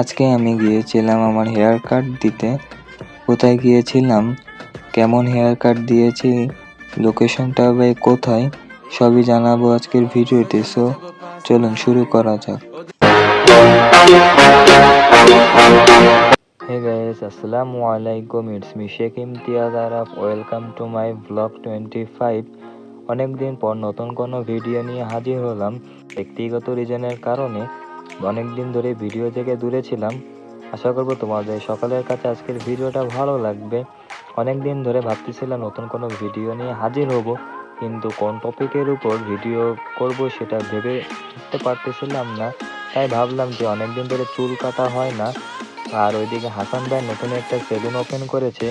আজকে আমি গিয়েছিলাম আমার হেয়ার কাট দিতে। কোথায় গিয়েছিলাম? কেমন হেয়ার কাট দিয়েছি? লোকেশনটা বা কোথায়? সবই জানাব আজকের ভিডিওতে। সো চলুন শুরু করা যাক। হে গাইস আসসালামু আলাইকুম। It's me Sheikh Imtiaz Araf welcome to my blog twenty five অনেকদিন পর নতুন কোনো ভিডিও নিয়ে হাজির হলাম। ব্যক্তিগত রিজনের কারণে অনেকদিন ধরে ভিডিও থেকে দূরে ছিলাম। আশা করব তোমাদের সকালের কাছে আজকের ভিডিওটা ভালো লাগবে। অনেক দিন ধরে ভাবতেছিলাম নতুন কোনো ভিডিও নিয়ে হাজির হব, কিন্তু কোন টপিকের উপর ভিডিও করব সেটা ভেবে উঠতে পারতেছিলাম না। তাই ভাবলাম যে অনেক দিন ধরে চুল কাটা হয় না, আর ওইদিকে হাসান ভাই নতুন একটা সেলুন ওপেন করেছে।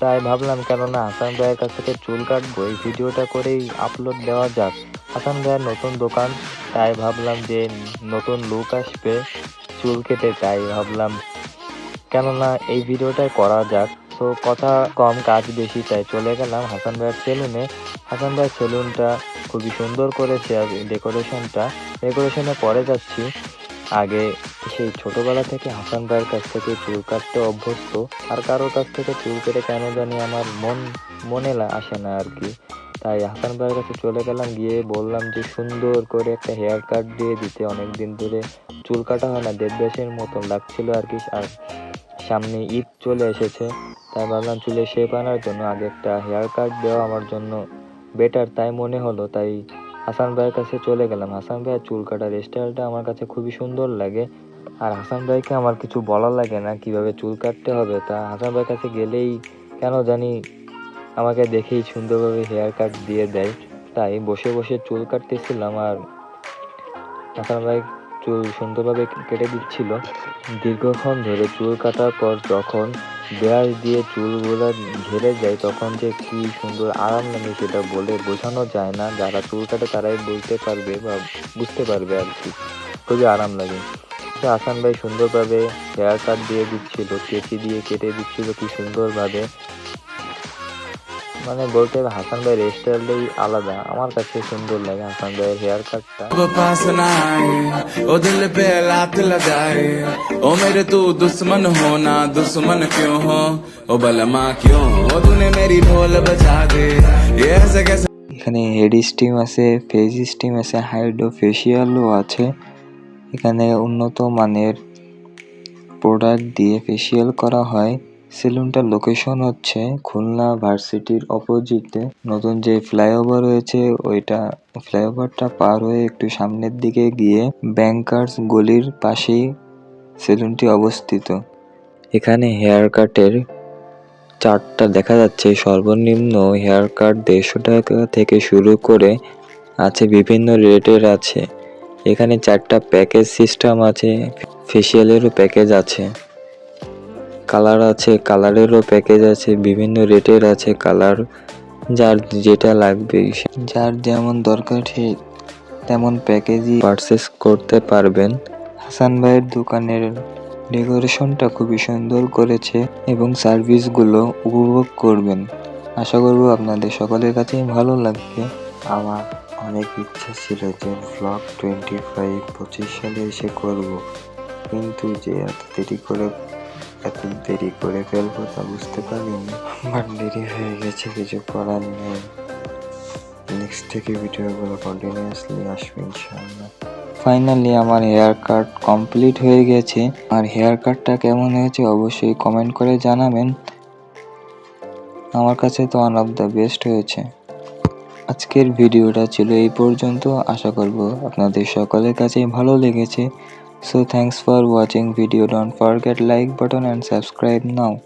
তাই ভাবলাম কেননা হাসান ভাইয়ের কাছ থেকে চুল কাটবো, এই ভিডিওটা করেই আপলোড দেওয়া যাক। হাসান নতুন দোকান, তাই ভাবলাম যে নতুন লুক আসবে, চুল কেটে তাই ভাবলাম। কেননা এই ভিডিওটাই করা যাক। তো কথা কম, কাজ বেশি, তাই চলে গেলাম হাসান ভাইয়ের সেলুনে হাসান ভাইয়ের সেলুনটা খুবই সুন্দর করেছে আর ডেকোরেশনটা ডেকোরেশনে পরে যাচ্ছি। আগে সেই ছোটবেলা থেকে হাসান ভাইয়ের কাছ থেকে চুল কাটতে অভ্যস্ত। আর কারোর কাছ থেকে চুল কেটে কেন জানি আমার মন, মনে আসে না আর কি। তাই হাসান ভাইয়ের কাছে চলে গেলাম, গিয়ে বললাম যে সুন্দর করে একটা হেয়ার কাট দিয়ে দিতে। অনেক দিন ধরে চুল কাটা হয় না দেড় মতন লাগছিল আর কি, আর সামনে ঈদ চলে এসেছে। তাই ভাবলাম চুলে শেপ আনার জন্য আগে একটা হেয়ার কাট দেওয়া আমার জন্য বেটার তাই মনে হলো। তাই হাসান ভাইয়ের কাছে চলে গেলাম। হাসান ভাইয়ের চুল কাটার স্টাইলটা আমার কাছে খুবই সুন্দর লাগে। আর হাসান ভাইকে আমার কিছু বলা লাগে না, কীভাবে চুল কাটতে হবে। তা হাসান ভাইয়ের কাছে গেলেই কেন জানি আমাকে দেখেই সুন্দরভাবে হেয়ার কাট দিয়ে দেয়। তাই বসে বসে চুল কাটতেছিলাম আর হাসান ভাই চুল সুন্দরভাবে কেটে দিচ্ছিল। দীর্ঘক্ষণ ধরে চুল কাটার পর যখন ব্রাশ দিয়ে চুলগুলো ঝেড়ে যায়, তখন যে কি সুন্দর আরাম লাগে সেটা বলে বোঝানো যায় না। যারা চুল কাটে তারাই বলতে পারবে বা বুঝতে পারবে আর কি। খুবই আরাম লাগে। তো হাসান ভাই সুন্দরভাবে হেয়ার কাট দিয়ে দিচ্ছিল, কেচি দিয়ে কেটে দিচ্ছিল কি সুন্দরভাবে। মানে বলতে হবে হাসান ভাইয়ের স্টাইলটাই আলাদা আমার কাছে সুন্দর লাগে হাসান ভাইয়ের হেয়ার কাটটা अब पास ना आए ओ दिल पे लात लगाए ओ मेरे तू दुश्मन हो ना दुश्मन क्यों हो ओ बलमा क्यों ओ तूने मेरी ढोल बजा दे ये ऐसे कैसे এখানে হেড স্টিম আছে ফেস স্টিম আছে হাইড্রো ফেসিয়ালও আছে এখানে উন্নত মানের প্রোডাক্ট দিয়ে ফেসিয়াল করা হয় সেলুনটার লোকেশন হচ্ছে খুলনা ভার্সিটির অপোজিটে নতুন যে ফ্লাইওভার রয়েছে, ওইটা ফ্লাইওভারটা পার হয়ে একটু সামনের দিকে গিয়ে ব্যাংকার্স গলির পাশেই সেলুনটি অবস্থিত। এখানে হেয়ার কাটের চার্টটা দেখা যাচ্ছে। সর্বনিম্ন হেয়ার কাট দেড়শো টাকা থেকে শুরু করে আছে, বিভিন্ন রেটের আছে। এখানে চারটা প্যাকেজ সিস্টেম আছে ফেসিয়ালেরও প্যাকেজ আছে। কালার আছে, কালারেরও প্যাকেজ আছে, বিভিন্ন রেটের আছে কালার। যার যেটা লাগবে যার যেমন দরকার, সে তেমন প্যাকেজই পারচেস করতে পারবেন। হাসান ভাইয়ের দোকানের ডেকোরেশনটা খুবই সুন্দর করেছে এবং সার্ভিসগুলো উপভোগ করবেন। আশা করব আপনাদের সকলের কাছেই ভালো লাগবে। আমার অনেক ইচ্ছা ছিল যে ভ্লগ টোয়েন্টি ফাইভ পঁচিশ সালে এসে করব। কিন্তু যে এত দেরি করে এত দেরি করে ফেলব তা বুঝতে পারিনি। বাট দেরি হয়ে গেছে, কিছু করার নেই। নেক্সট থেকে ভিডিওগুলো কন্টিনিউয়াসলি আসবে ইনশাআল্লাহ। ফাইনালি আমার হেয়ার কাট কমপ্লিট হয়ে গেছে। আর হেয়ার কাটটা কেমন হয়েছে অবশ্যই কমেন্ট করে জানাবেন। আমার কাছে তো ওয়ান অফ দ্য বেস্ট হয়েছে। আজকের ভিডিওটা ছিল এই পর্যন্ত। আশা করব আপনাদের সকলের কাছেই ভালো লেগেছে। So thanks for watching video. Don't forget like button and subscribe now.